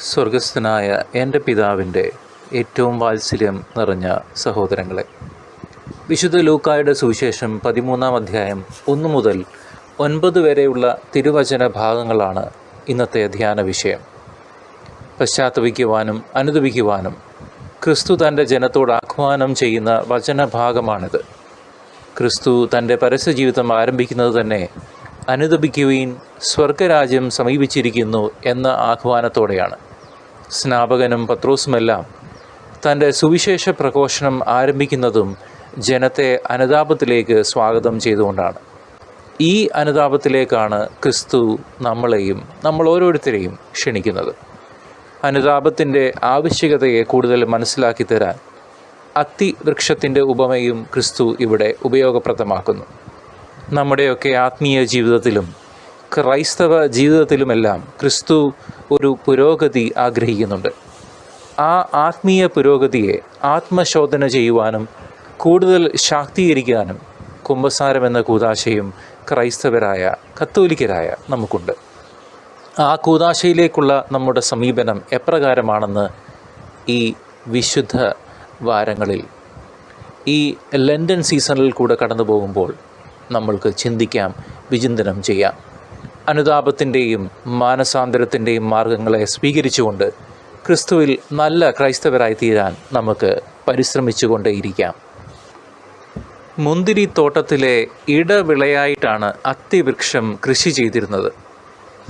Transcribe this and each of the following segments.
സ്വർഗസ്ഥനായ എന്റെ പിതാവിന്റെ ഏറ്റവും വാത്സല്യം നിറഞ്ഞ സഹോദരങ്ങളെ. വിശുദ്ധ ലൂക്കായുടെ സുവിശേഷം പതിമൂന്നാം അധ്യായം ഒന്ന് മുതൽ ഒൻപത് വരെയുള്ള തിരുവചന ഭാഗങ്ങളാണ് ഇന്നത്തെ ധ്യാന വിഷയം. പശ്ചാത്തപിക്കുവാനും അനുദപിക്കുവാനും ക്രിസ്തു തന്റെ ജനത്തോട് ആഹ്വാനം ചെയ്യുന്ന വചനഭാഗമാണിത്. ക്രിസ്തു തന്റെ പരസ്യജീവിതം ആരംഭിക്കുന്നത് തന്നെ അനുദപിക്കുകയും സ്വർഗരാജ്യം സമീപിച്ചിരിക്കുന്നു എന്ന ആഹ്വാനത്തോടെയാണ്. സ്നാപകനും പത്രോസുമെല്ലാം തന്റെ സുവിശേഷ പ്രഘോഷണം ആരംഭിക്കുന്നതും ജനത്തെ അനുതാപത്തിലേക്ക് സ്വാഗതം ചെയ്തുകൊണ്ടാണ്. ഈ അനുതാപത്തിലേക്കാണ് ക്രിസ്തു നമ്മളെയും നമ്മൾ ഓരോരുത്തരെയും ക്ഷണിക്കുന്നത്. അനുതാപത്തിന്റെ ആവശ്യകതയെ കൂടുതൽ മനസ്സിലാക്കി തരാൻ അത്തിവൃക്ഷത്തിന്റെ ഉപമയും ക്രിസ്തു ഇവിടെ ഉപയോഗപ്രദമാക്കുന്നു. നമ്മുടെയൊക്കെ ആത്മീയ ജീവിതത്തിലും ക്രൈസ്തവ ജീവിതത്തിലുമെല്ലാം ക്രിസ്തു ഒരു പുരോഗതി ആഗ്രഹിക്കുന്നുണ്ട്. ആ ആത്മീയ പുരോഗതിയെ ആത്മശോധന ചെയ്യുവാനും കൂടുതൽ ശാക്തീകരിക്കാനും കുംഭസാരം എന്ന കൂതാശയും ക്രൈസ്തവരായ കത്തോലിക്കരായ നമുക്കുണ്ട്. ആ കൂതാശയിലേക്കുള്ള നമ്മുടെ സമീപനം എപ്രകാരമാണെന്ന് ഈ വിശുദ്ധ വാരങ്ങളിൽ ഈ ലണ്ടൻ സീസണിൽ കൂടെ കടന്നു പോകുമ്പോൾ നമ്മൾക്ക് ചിന്തിക്കാം വിചിന്തനം ചെയ്യാം. അനുതാപത്തിന്റെയും മാനസാന്തരത്തിന്റെയും മാർഗങ്ങളെ സ്വീകരിച്ചുകൊണ്ട് ക്രിസ്തുവിൽ നല്ല ക്രൈസ്തവരായി തീരാൻ നമുക്ക് പരിശ്രമിച്ചുകൊണ്ടേയിരിക്കാം. മുന്തിരി തോട്ടത്തിലെ ഇടവിളയായിട്ടാണ് അത്തിവൃക്ഷം കൃഷി ചെയ്തിരുന്നത്.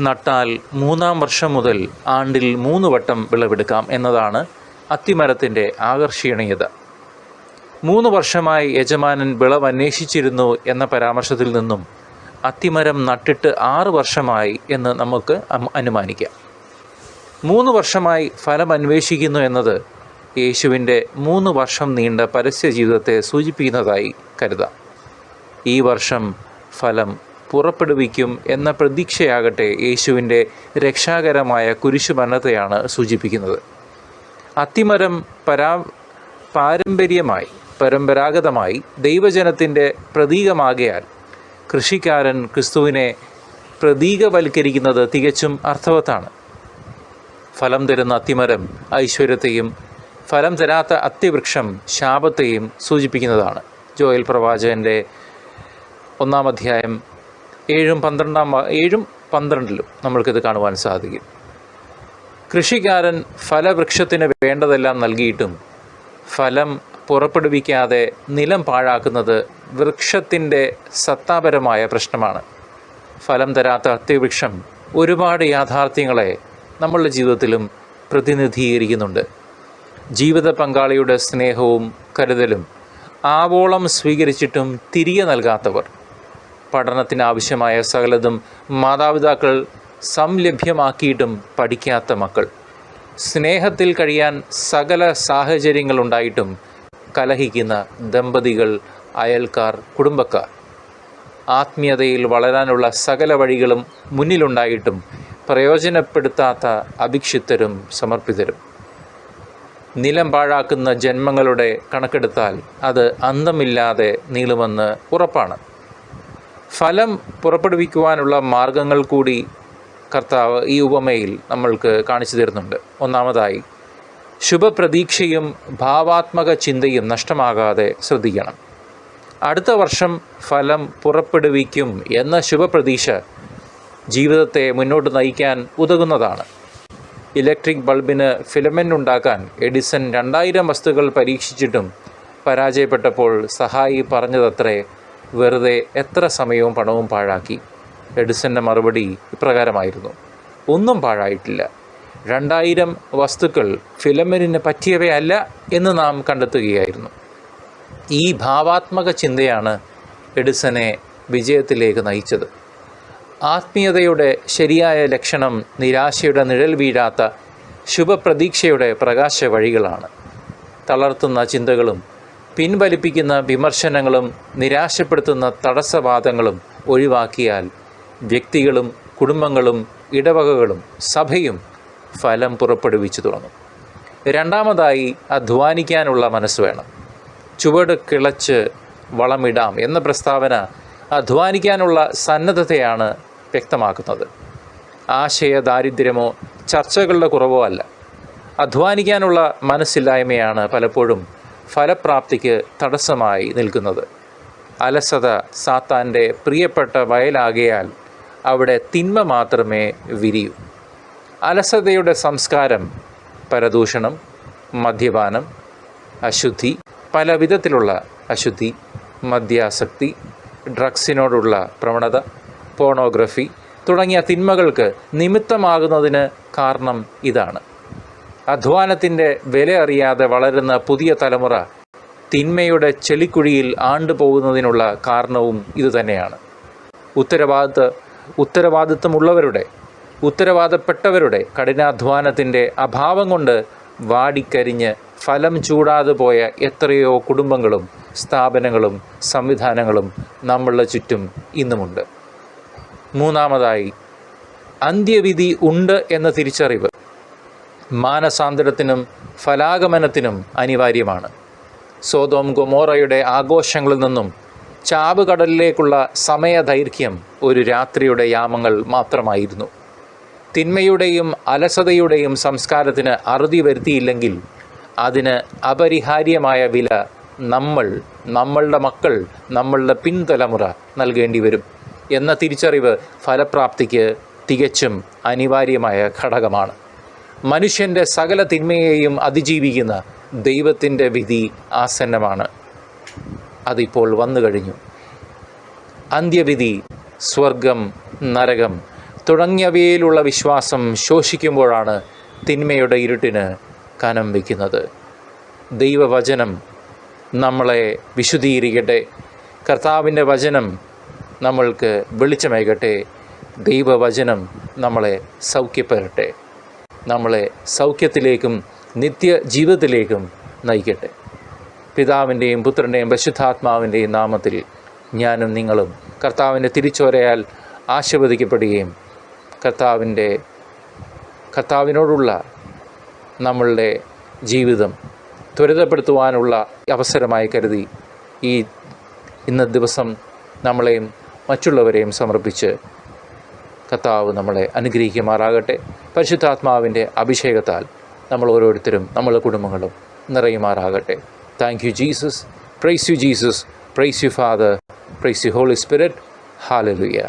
നട്ടാൽ മൂന്നാം വർഷം മുതൽ ആണ്ടിൽ മൂന്ന് വട്ടം വിളവെടുക്കാം എന്നതാണ് അത്തിമരത്തിന്റെ ആകർഷണീയത. മൂന്ന് വർഷമായി യജമാനൻ വിളവ് അന്വേഷിച്ചിരുന്നു എന്ന പരാമർശത്തിൽ നിന്നും അത്തിമരം നട്ടിട്ട് ആറ് വർഷമായി എന്ന് നമുക്ക് അനുമാനിക്കാം. മൂന്ന് വർഷമായി ഫലം അന്വേഷിക്കുന്നു എന്നത് യേശുവിന്റെ മൂന്ന് വർഷം നീണ്ട പരസ്യ ജീവിതത്തെ സൂചിപ്പിക്കുന്നതായി കരുതാം. ഈ വർഷം ഫലം പുറപ്പെടുവിക്കും എന്ന പ്രതീക്ഷയാകട്ടെ യേശുവിന്റെ രക്ഷാകരമായ കുരിശുമരണത്തെയാണ് സൂചിപ്പിക്കുന്നത്. അത്തിമരം പരാ പാരമ്പര്യമായി പരമ്പരാഗതമായി ദൈവജനത്തിന്റെ പ്രതീകമാകയാൽ കൃഷിക്കാരൻ ക്രിസ്തുവിനെ പ്രതീകവൽക്കരിക്കുന്നത് തികച്ചും അർത്ഥവത്താണ്. ഫലം തരുന്ന അത്തിമരം ഐശ്വര്യത്തെയും ഫലം തരാത്ത അത്തിവൃക്ഷം ശാപത്തെയും സൂചിപ്പിക്കുന്നതാണ്. ജോയൽ പ്രവാചകന്റെ ഒന്നാം അധ്യായം ഏഴും പന്ത്രണ്ടാം ഏഴും പന്ത്രണ്ടിലും നമ്മൾക്കിത് കാണുവാൻ സാധിക്കും. കൃഷിക്കാരൻ ഫലവൃക്ഷത്തിന് വേണ്ടതെല്ലാം നൽകിയിട്ടും ഫലം പുറപ്പെടുവിക്കാതെ നിലം പാഴാക്കുന്നത് വൃക്ഷത്തിന്റെ സത്താപരമായ പ്രശ്നമാണ്. ഫലം തരാത്ത അത്തിവൃക്ഷം ഒരുപാട് യാഥാർത്ഥ്യങ്ങളെ നമ്മളുടെ ജീവിതത്തിലും പ്രതിനിധീകരിക്കുന്നുണ്ട്. ജീവിത പങ്കാളിയുടെ സ്നേഹവും കരുതലും ആവോളം സ്വീകരിച്ചിട്ടും തിരികെ നൽകാത്തവർ. പഠനത്തിനാവശ്യമായ സകലതും മാതാപിതാക്കൾ സംലഭ്യമാക്കിയിട്ടും പഠിക്കാത്ത മക്കൾ. സ്നേഹത്തിൽ കഴിയാൻ സകല സാഹചര്യങ്ങളുണ്ടായിട്ടും കലഹിക്കുന്ന ദമ്പതികൾ അയൽക്കാർ കുടുംബക്കാർ. ആത്മീയതയിൽ വളരാനുള്ള സകല വഴികളും മുന്നിലുണ്ടായിട്ടും പ്രയോജനപ്പെടുത്താത്ത അഭിക്ഷിത്തരും സമർപ്പിതരും. നിലം പാഴാക്കുന്ന ജന്മങ്ങളുടെ കണക്കെടുത്താൽ അത് അന്തമില്ലാതെ നീളുമെന്ന് ഉറപ്പാണ്. ഫലം പുറപ്പെടുവിക്കുവാനുള്ള മാർഗങ്ങൾ കൂടി കർത്താവ് ഈ ഉപമയിൽ നമ്മൾക്ക് കാണിച്ചു തരുന്നുണ്ട്. ഒന്നാമതായി ശുഭപ്രതീക്ഷയും ഭാവാത്മക ചിന്തയും നഷ്ടമാകാതെ ശ്രദ്ധിക്കണം. അടുത്ത വർഷം ഫലം പുറപ്പെടുവിക്കും എന്ന ശുഭപ്രതീക്ഷ ജീവിതത്തെ മുന്നോട്ട് നയിക്കാൻ ഉതകുന്നതാണ്. ഇലക്ട്രിക് ബൾബിന് ഫിലമെന്റ് ഉണ്ടാക്കാൻ എഡിസൺ രണ്ടായിരം വസ്തുക്കൾ പരീക്ഷിച്ചിട്ടും പരാജയപ്പെട്ടപ്പോൾ സഹായി പറഞ്ഞതത്രേ വെറുതെ എത്ര സമയവും പണവും പാഴാക്കി. എഡിസന്റെ മറുപടി ഇപ്രകാരമായിരുന്നു. ഒന്നും പാഴായിട്ടില്ല. രണ്ടായിരം വസ്തുക്കൾ ഫിലമെന്റിന് പറ്റിയവയല്ല എന്ന് നാം കണ്ടെത്തുകയായിരുന്നു. ഈ ഭാവാത്മക ചിന്തയാണ് എഡിസനെ വിജയത്തിലേക്ക് നയിച്ചത്. ആത്മീയതയുടെ ശരിയായ ലക്ഷണം നിരാശയുടെ നിഴൽ വീഴാത്ത ശുഭപ്രതീക്ഷയുടെ പ്രകാശ വഴികളാണ് തളർത്തുന്ന ചിന്തകളും പിൻവലിപ്പിക്കുന്ന വിമർശനങ്ങളും നിരാശപ്പെടുത്തുന്ന തടസ്സവാദങ്ങളും ഒഴിവാക്കിയാൽ വ്യക്തികളും കുടുംബങ്ങളും ഇടവകകളും സഭയും ഫലം പുറപ്പെടുവിച്ചു തുടങ്ങും. രണ്ടാമതായി അധ്വാനിക്കാനുള്ള മനസ്സ് വേണം. ചുവട് കിളച്ച് വളമിടാം എന്ന പ്രസ്താവന അധ്വാനിക്കാനുള്ള സന്നദ്ധതയാണ് വ്യക്തമാക്കുന്നത്. ആശയ ദാരിദ്ര്യമോ ചർച്ചകളുടെ കുറവോ അല്ല. അധ്വാനിക്കാനുള്ള മനസ്സില്ലായ്മയാണ് പലപ്പോഴും ഫലപ്രാപ്തിക്ക് തടസ്സമായി നിൽക്കുന്നത്. അലസത സാത്താന്റെ പ്രിയപ്പെട്ട വയലാകയാൽ അവിടെ തിന്മ മാത്രമേ വിരിയൂ. അലസതയുടെ സംസ്കാരം പരദൂഷണം മദ്യപാനം അശുദ്ധി പല വിധത്തിലുള്ള അശുദ്ധി മദ്യാസക്തി ഡ്രഗ്സിനോടുള്ള പ്രവണത പോണോഗ്രഫി തുടങ്ങിയ തിന്മകൾക്ക് നിമിത്തമാകുന്നതിന് കാരണം ഇതാണ്. അധ്വാനത്തിന്റെ വില അറിയാതെ വളരുന്ന പുതിയ തലമുറ തിന്മയുടെ ചെളിക്കുഴിയിൽ ആണ്ടുപോകുന്നതിനുള്ള കാരണവും ഇതുതന്നെയാണ്. ഉത്തരവാദിത്ത ഉത്തരവാദിത്വമുള്ളവരുടെ ഉത്തരവാദപ്പെട്ടവരുടെ കഠിനാധ്വാനത്തിന്റെ അഭാവം കൊണ്ട് വാടിക്കരിഞ്ഞ് ഫലം ചൂടാതെ പോയ എത്രയോ കുടുംബങ്ങളും സ്ഥാപനങ്ങളും സംവിധാനങ്ങളും നമ്മളുടെ ചുറ്റും ഇന്നുമുണ്ട്. മൂന്നാമതായി അന്ത്യവിധി ഉണ്ട് എന്ന തിരിച്ചറിവ് മാനസാന്തരത്തിനും ഫലാഗമനത്തിനും അനിവാര്യമാണ്. സോതോം ഗൊമോറയുടെ ആഘോഷങ്ങളിൽ നിന്നും ചാവുകടലിലേക്കുള്ള സമയദൈർഘ്യം ഒരു രാത്രിയുടെ യാമങ്ങൾ മാത്രമായിരുന്നു. തിന്മയുടെയും അലസതയുടെയും സംസ്കാരത്തിന് അറുതി വരുത്തിയില്ലെങ്കിൽ അതിന് അപരിഹാര്യമായ വില നമ്മൾ നമ്മളുടെ മക്കൾ നമ്മളുടെ പിൻതലമുറ നൽകേണ്ടി വരും. എന്ന തിരിച്ചറിവ് ഫലപ്രാപ്തിക്ക് തികച്ചും അനിവാര്യമായ ഘടകമാണ്. മനുഷ്യന്റെ സകല തിന്മയെയും അതിജീവിക്കുന്ന ദൈവത്തിന്റെ വിധി ആസന്നമാണ്. അതിപ്പോൾ വന്നു കഴിഞ്ഞു അന്ത്യവിധി സ്വർഗം നരകം തുടങ്ങിയവയിലുള്ള വിശ്വാസം ശോഷിക്കുമ്പോഴാണ് തിന്മയുടെ ഇരുട്ടിന് കനം വയ്ക്കുന്നത്. ദൈവവചനം നമ്മളെ വിശുദ്ധീകരിക്കട്ടെ. കർത്താവിന്റെ വചനം നമ്മൾക്ക് വെളിച്ചമേകട്ടെ. ദൈവവചനം നമ്മളെ സൗഖ്യപ്പെടട്ടെ. നമ്മളെ സൗഖ്യത്തിലേക്കും നിത്യ ജീവിതത്തിലേക്കും നയിക്കട്ടെ. പിതാവിന്റെയും പുത്രന്റെയും പരിശുദ്ധാത്മാവിന്റെയും നാമത്തിൽ ഞാനും നിങ്ങളും കർത്താവിന്റെ തിരിച്ചോരയാൽ ആശീർവദിക്കപ്പെടുകയും കർത്താവിന്റെ കർത്താവിനോടുള്ള നമ്മളുടെ ജീവിതം ത്വരിതപ്പെടുത്തുവാനുള്ള അവസരമായി കരുതി ഈ ഇന്ന ദിവസം നമ്മളെയും മറ്റുള്ളവരെയും സമർപ്പിച്ച് കർത്താവ് നമ്മളെ അനുഗ്രഹിക്കുമാറാകട്ടെ. പരിശുദ്ധാത്മാവിന്റെ അഭിഷേകത്താൽ നമ്മൾ ഓരോരുത്തരും നമ്മളുടെ കുടുംബങ്ങളും നിറയുമാറാകട്ടെ. Thank you Jesus praise you Jesus praise you father praise you holy spirit hallelujah